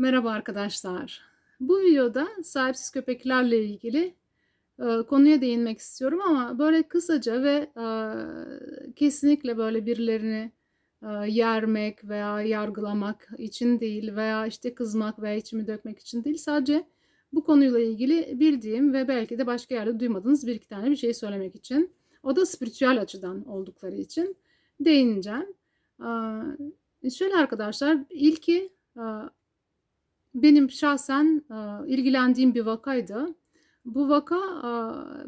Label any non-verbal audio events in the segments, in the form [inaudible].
Merhaba arkadaşlar. Bu videoda sahipsiz köpeklerle ilgili e, konuya değinmek istiyorum ama böyle kısaca ve e, kesinlikle böyle birilerini e, yermek veya yargılamak için değil veya işte kızmak veya içimi dökmek için değil. Sadece bu konuyla ilgili bildiğim ve belki de başka yerde duymadığınız bir iki tane bir şey söylemek için. O da spiritüel açıdan oldukları için değineceğim. E, şöyle arkadaşlar, ilki e, benim şahsen e, ilgilendiğim bir vakaydı. Bu vaka e,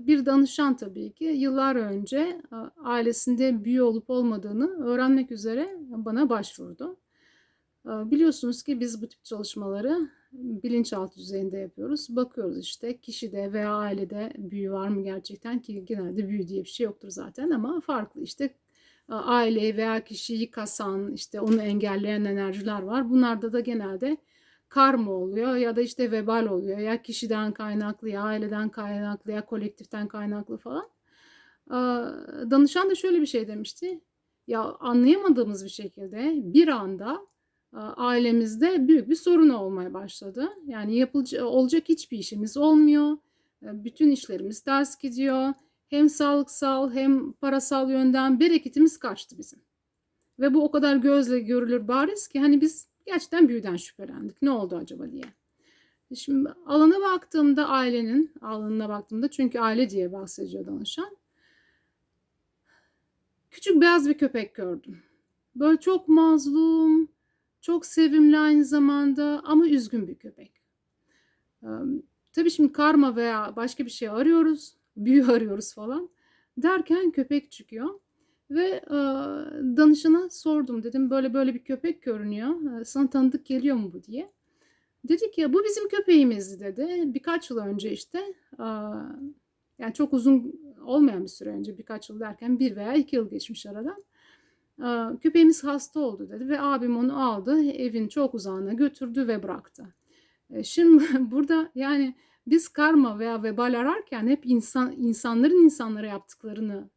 bir danışan tabii ki yıllar önce e, ailesinde büyü olup olmadığını öğrenmek üzere bana başvurdu. Biliyorsunuz ki biz bu tip çalışmaları bilinçaltı düzeyinde yapıyoruz. Bakıyoruz işte kişide veya ailede büyü var mı gerçekten ki genelde büyü diye bir şey yoktur zaten ama farklı işte aileyi veya kişiyi kasan işte onu engelleyen enerjiler var. Bunlarda da genelde karma oluyor ya da işte vebal oluyor ya kişiden kaynaklı ya aileden kaynaklı ya kolektiften kaynaklı falan. Danışan da şöyle bir şey demişti. Ya anlayamadığımız bir şekilde bir anda ailemizde büyük bir sorun olmaya başladı. Yani yapılacak olacak hiçbir işimiz olmuyor. Bütün işlerimiz ters gidiyor. Hem sağlıksal hem parasal yönden bereketimiz kaçtı bizim. Ve bu o kadar gözle görülür bariz ki hani biz gerçekten büyüden şüphelendik. Ne oldu acaba diye. Şimdi alana baktığımda ailenin alanına baktığımda çünkü aile diye bahsediyor danışan. Küçük beyaz bir köpek gördüm. Böyle çok mazlum, çok sevimli aynı zamanda ama üzgün bir köpek. Ee, tabii şimdi karma veya başka bir şey arıyoruz, [laughs] büyü arıyoruz falan. Derken köpek çıkıyor. Ve e, danışana sordum dedim böyle böyle bir köpek görünüyor. Sana tanıdık geliyor mu bu diye. Dedi ki bu bizim köpeğimizdi dedi. Birkaç yıl önce işte e, yani çok uzun olmayan bir süre önce birkaç yıl derken bir veya iki yıl geçmiş aradan. E, köpeğimiz hasta oldu dedi ve abim onu aldı evin çok uzağına götürdü ve bıraktı. E, şimdi [laughs] burada yani biz karma veya vebal ararken hep insan insanların insanlara yaptıklarını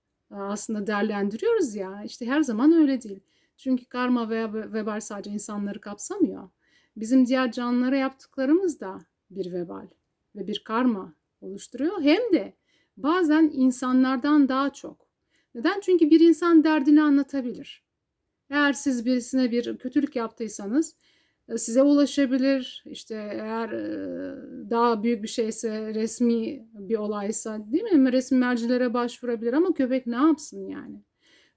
aslında değerlendiriyoruz ya. İşte her zaman öyle değil. Çünkü karma veya vebal sadece insanları kapsamıyor. Bizim diğer canlılara yaptıklarımız da bir vebal ve bir karma oluşturuyor. Hem de bazen insanlardan daha çok. Neden? Çünkü bir insan derdini anlatabilir. Eğer siz birisine bir kötülük yaptıysanız e, size ulaşabilir. İşte eğer e, daha büyük bir şeyse resmi bir olaysa değil mi? Resmi mercilere başvurabilir ama köpek ne yapsın yani?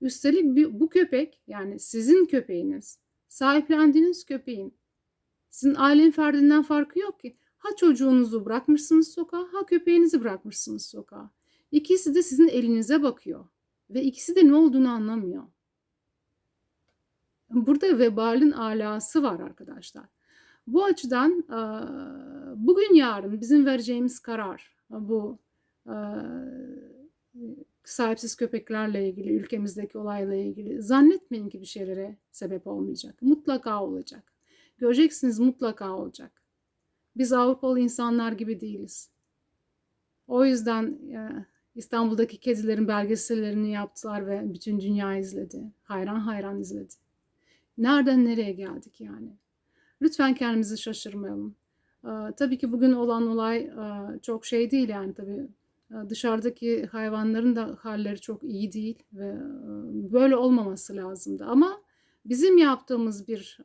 Üstelik bu köpek yani sizin köpeğiniz, sahiplendiğiniz köpeğin sizin ailenin ferdinden farkı yok ki. Ha çocuğunuzu bırakmışsınız sokağa, ha köpeğinizi bırakmışsınız sokağa. İkisi de sizin elinize bakıyor ve ikisi de ne olduğunu anlamıyor. Burada vebalin alası var arkadaşlar. Bu açıdan bugün yarın bizim vereceğimiz karar bu sahipsiz köpeklerle ilgili, ülkemizdeki olayla ilgili zannetmeyin ki bir şeylere sebep olmayacak. Mutlaka olacak. Göreceksiniz mutlaka olacak. Biz Avrupalı insanlar gibi değiliz. O yüzden İstanbul'daki kedilerin belgesellerini yaptılar ve bütün dünya izledi. Hayran hayran izledi. Nereden nereye geldik yani? Lütfen kendimizi şaşırmayalım. Ee, tabii ki bugün olan olay e, çok şey değil yani tabii e, dışarıdaki hayvanların da halleri çok iyi değil ve e, böyle olmaması lazımdı. Ama bizim yaptığımız bir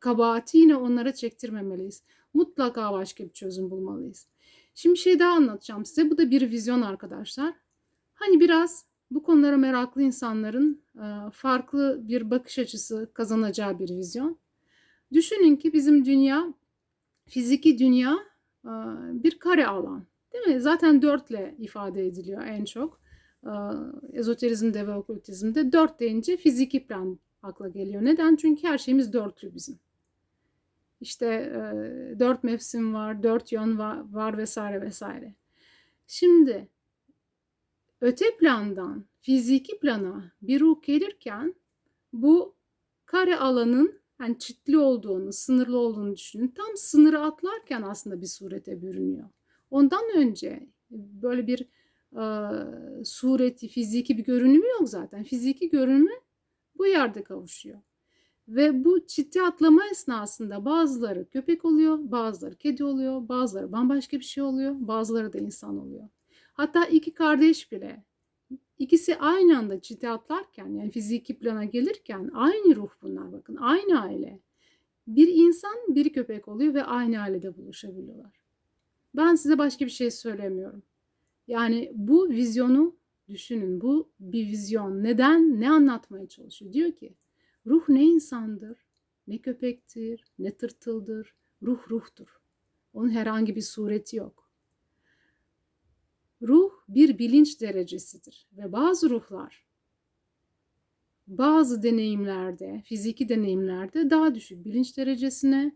kabahati yine onlara çektirmemeliyiz. Mutlaka başka bir çözüm bulmalıyız. Şimdi şey daha anlatacağım size. Bu da bir vizyon arkadaşlar. Hani biraz bu konulara meraklı insanların farklı bir bakış açısı kazanacağı bir vizyon. Düşünün ki bizim dünya, fiziki dünya bir kare alan. Değil mi? Zaten dörtle ifade ediliyor en çok. Ezoterizmde ve okültizmde dört deyince fiziki plan akla geliyor. Neden? Çünkü her şeyimiz dörtlü bizim. İşte dört mevsim var, dört yön var, var vesaire vesaire. Şimdi öte plandan fiziki plana bir ruh gelirken bu kare alanın yani çitli olduğunu, sınırlı olduğunu düşünün. Tam sınırı atlarken aslında bir surete bürünüyor. Ondan önce böyle bir e, sureti, fiziki bir görünümü yok zaten. Fiziki görünümü bu yerde kavuşuyor. Ve bu çiti atlama esnasında bazıları köpek oluyor, bazıları kedi oluyor, bazıları bambaşka bir şey oluyor, bazıları da insan oluyor. Hatta iki kardeş bile ikisi aynı anda çiti atlarken yani fiziki plana gelirken aynı ruh bunlar bakın aynı aile. Bir insan biri köpek oluyor ve aynı ailede buluşabiliyorlar. Ben size başka bir şey söylemiyorum. Yani bu vizyonu düşünün. Bu bir vizyon. Neden? Ne anlatmaya çalışıyor? Diyor ki ruh ne insandır, ne köpektir, ne tırtıldır. Ruh ruhtur. Onun herhangi bir sureti yok. Ruh bir bilinç derecesidir ve bazı ruhlar bazı deneyimlerde, fiziki deneyimlerde daha düşük bilinç derecesine,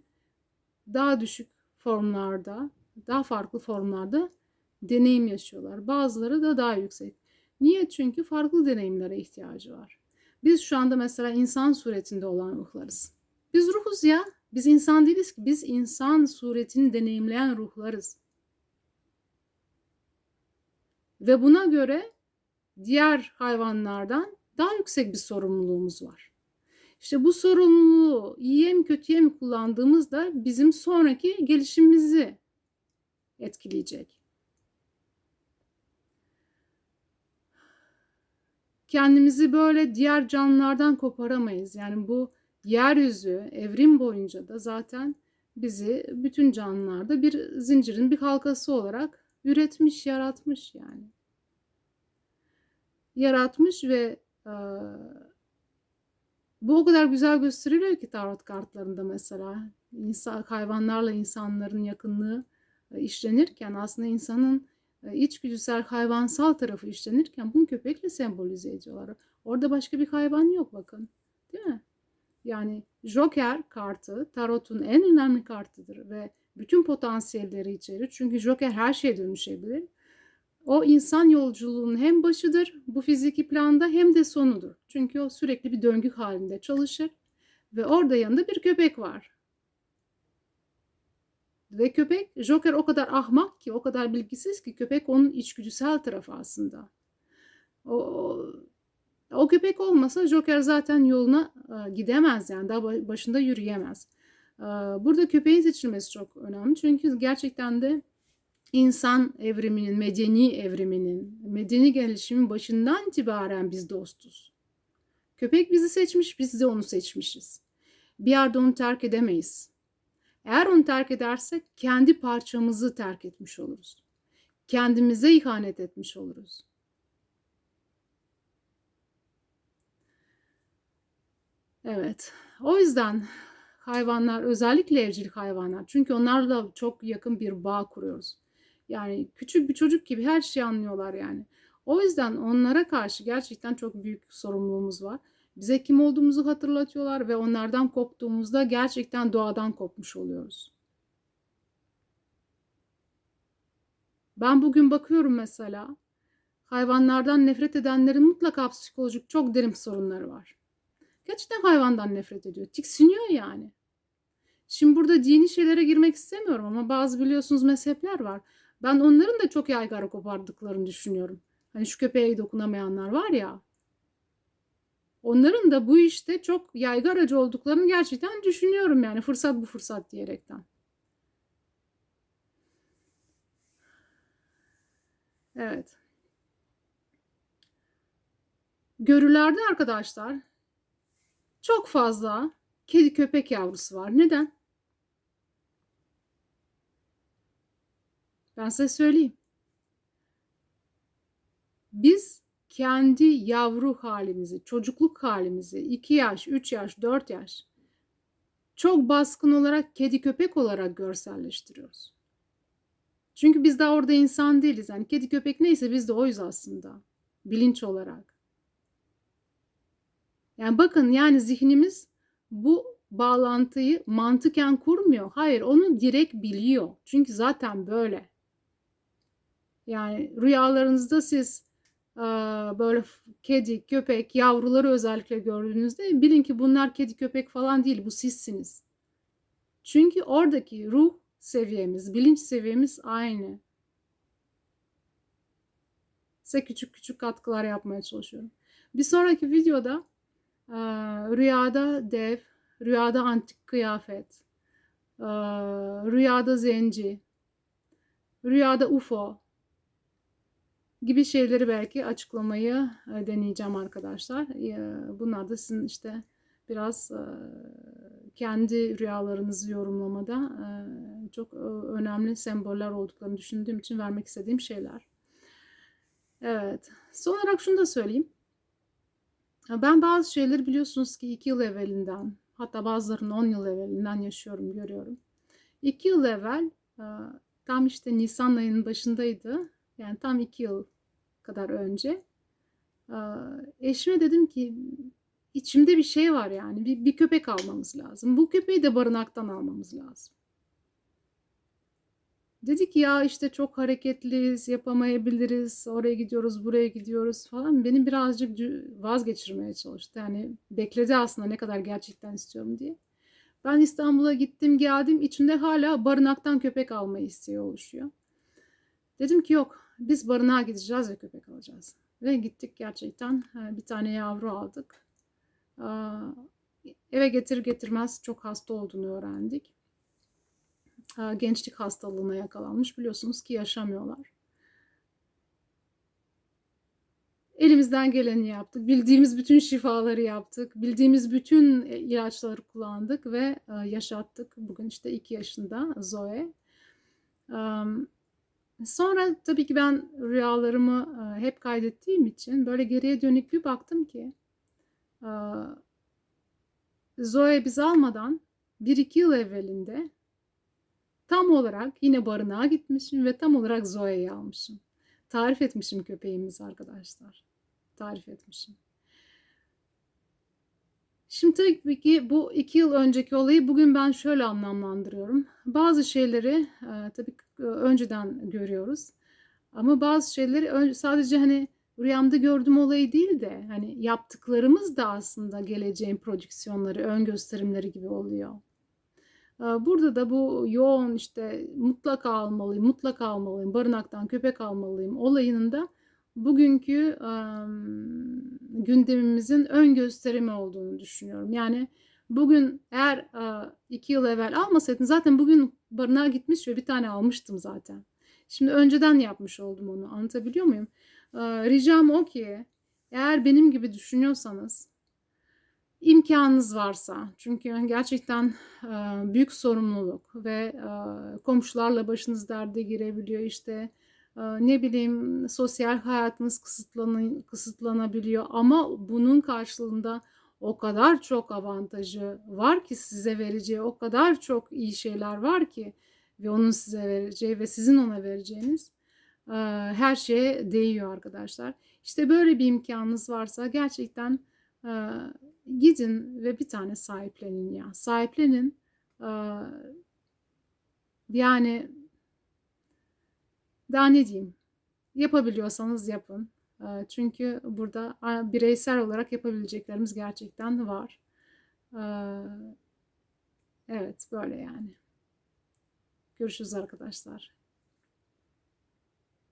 daha düşük formlarda, daha farklı formlarda deneyim yaşıyorlar. Bazıları da daha yüksek. Niye? Çünkü farklı deneyimlere ihtiyacı var. Biz şu anda mesela insan suretinde olan ruhlarız. Biz ruhuz ya. Biz insan değiliz ki. Biz insan suretini deneyimleyen ruhlarız. Ve buna göre diğer hayvanlardan daha yüksek bir sorumluluğumuz var. İşte bu sorumluluğu iyiye mi kötüye mi kullandığımızda bizim sonraki gelişimimizi etkileyecek. Kendimizi böyle diğer canlılardan koparamayız. Yani bu yeryüzü evrim boyunca da zaten bizi bütün canlılarda bir zincirin bir halkası olarak üretmiş, yaratmış yani. Yaratmış ve e, bu o kadar güzel gösteriliyor ki tarot kartlarında mesela. İnsan, hayvanlarla insanların yakınlığı e, işlenirken aslında insanın e, içgüdüsel hayvansal tarafı işlenirken bunu köpekle sembolize ediyorlar. Orada başka bir hayvan yok bakın. Değil mi? Yani Joker kartı tarotun en önemli kartıdır ve bütün potansiyelleri içerir. Çünkü Joker her şeye dönüşebilir. O insan yolculuğunun hem başıdır bu fiziki planda hem de sonudur. Çünkü o sürekli bir döngü halinde çalışır ve orada yanında bir köpek var. Ve köpek, Joker o kadar ahmak ki, o kadar bilgisiz ki köpek onun içgüdüsel tarafı aslında. O, o köpek olmasa Joker zaten yoluna e, gidemez yani daha başında yürüyemez. E, burada köpeğin seçilmesi çok önemli çünkü gerçekten de insan evriminin, medeni evriminin, medeni gelişimin başından itibaren biz dostuz. Köpek bizi seçmiş, biz de onu seçmişiz. Bir yerde onu terk edemeyiz. Eğer onu terk edersek kendi parçamızı terk etmiş oluruz. Kendimize ihanet etmiş oluruz. Evet. O yüzden hayvanlar özellikle evcil hayvanlar çünkü onlarla çok yakın bir bağ kuruyoruz. Yani küçük bir çocuk gibi her şeyi anlıyorlar yani. O yüzden onlara karşı gerçekten çok büyük sorumluluğumuz var. Bize kim olduğumuzu hatırlatıyorlar ve onlardan koptuğumuzda gerçekten doğadan kopmuş oluyoruz. Ben bugün bakıyorum mesela hayvanlardan nefret edenlerin mutlaka psikolojik çok derin sorunları var. Gerçekten hayvandan nefret ediyor. Tiksiniyor yani. Şimdi burada dini şeylere girmek istemiyorum ama bazı biliyorsunuz mezhepler var. Ben onların da çok yaygara kopardıklarını düşünüyorum. Hani şu köpeğe dokunamayanlar var ya. Onların da bu işte çok yaygaracı olduklarını gerçekten düşünüyorum yani fırsat bu fırsat diyerekten. Evet. Görülerde arkadaşlar çok fazla kedi köpek yavrusu var. Neden? Ben size söyleyeyim. Biz kendi yavru halimizi, çocukluk halimizi 2 yaş, 3 yaş, 4 yaş çok baskın olarak kedi köpek olarak görselleştiriyoruz. Çünkü biz daha orada insan değiliz. Yani kedi köpek neyse biz de oyuz aslında. Bilinç olarak. Yani bakın yani zihnimiz bu bağlantıyı mantıken kurmuyor. Hayır onu direkt biliyor. Çünkü zaten böyle. Yani rüyalarınızda siz böyle kedi, köpek, yavruları özellikle gördüğünüzde bilin ki bunlar kedi, köpek falan değil. Bu sizsiniz. Çünkü oradaki ruh seviyemiz, bilinç seviyemiz aynı. Size küçük küçük katkılar yapmaya çalışıyorum. Bir sonraki videoda rüyada dev, rüyada antik kıyafet, eee, rüyada zenci, rüyada UFO gibi şeyleri belki açıklamayı e, deneyeceğim arkadaşlar. Bunlar da sizin işte biraz e, kendi rüyalarınızı yorumlamada e, çok önemli semboller olduklarını düşündüğüm için vermek istediğim şeyler. Evet. Son olarak şunu da söyleyeyim. Ben bazı şeyleri biliyorsunuz ki iki yıl evvelinden hatta bazılarını 10 yıl evvelinden yaşıyorum, görüyorum. İki yıl evvel tam işte Nisan ayının başındaydı. Yani tam iki yıl kadar önce. Eşime dedim ki içimde bir şey var yani. Bir, bir köpek almamız lazım. Bu köpeği de barınaktan almamız lazım. Dedi ki ya işte çok hareketliyiz, yapamayabiliriz, oraya gidiyoruz, buraya gidiyoruz falan. Beni birazcık vazgeçirmeye çalıştı. Yani bekledi aslında ne kadar gerçekten istiyorum diye. Ben İstanbul'a gittim geldim içimde hala barınaktan köpek almayı isteği oluşuyor. Dedim ki yok biz barınağa gideceğiz ve köpek alacağız. Ve gittik gerçekten e, bir tane yavru aldık. Aa, Eve getir getirmez çok hasta olduğunu öğrendik. Aa, Gençlik hastalığına yakalanmış biliyorsunuz ki yaşamıyorlar. Elimizden geleni yaptık. Bildiğimiz bütün şifaları yaptık. Bildiğimiz bütün e, ilaçları kullandık ve e, yaşattık. Bugün işte 2 yaşında Zoe. Sonra tabii ki ben rüyalarımı e, hep kaydettiğim için böyle geriye dönük bir baktım ki e, Zoe biz almadan 1-2 yıl evvelinde tam olarak yine barınağa gitmişim ve tam olarak Zoe'yi almışım. Tarif etmişim köpeğimizi arkadaşlar. Tarif etmişim. Şimdi tabii ki bu iki yıl önceki olayı bugün ben şöyle anlamlandırıyorum. Bazı şeyleri e, tabii e, önceden görüyoruz. Ama bazı şeyleri sadece hani rüyamda gördüğüm olayı değil de hani yaptıklarımız da aslında geleceğin prodüksiyonları, ön gösterimleri gibi oluyor. E, Burada da bu yoğun işte mutlaka almalıyım, mutlaka almalıyım, barınaktan köpek almalıyım olayının da bugünkü em, gündemimizin ön gösterimi olduğunu düşünüyorum. Yani bugün eğer e, iki yıl evvel almasaydın zaten bugün barınağa gitmiş ve bir tane almıştım zaten. Şimdi önceden yapmış oldum onu. Anlatabiliyor muyum? E, Ricam o ki eğer benim gibi düşünüyorsanız imkanınız varsa çünkü gerçekten büyük sorumluluk ve komşularla başınız derde girebiliyor işte ne bileyim sosyal hayatınız kısıtlan kısıtlanabiliyor ama bunun karşılığında o kadar çok avantajı var ki size vereceği o kadar çok iyi şeyler var ki ve onun size vereceği ve sizin ona vereceğiniz her şeye değiyor arkadaşlar. İşte böyle bir imkanınız varsa gerçekten gidin ve bir tane sahiplenin ya. Sahiplenin. Yani daha ne diyeyim? Yapabiliyorsanız yapın. E, Çünkü burada bireysel olarak yapabileceklerimiz gerçekten var. E, Evet, böyle yani. Görüşürüz arkadaşlar.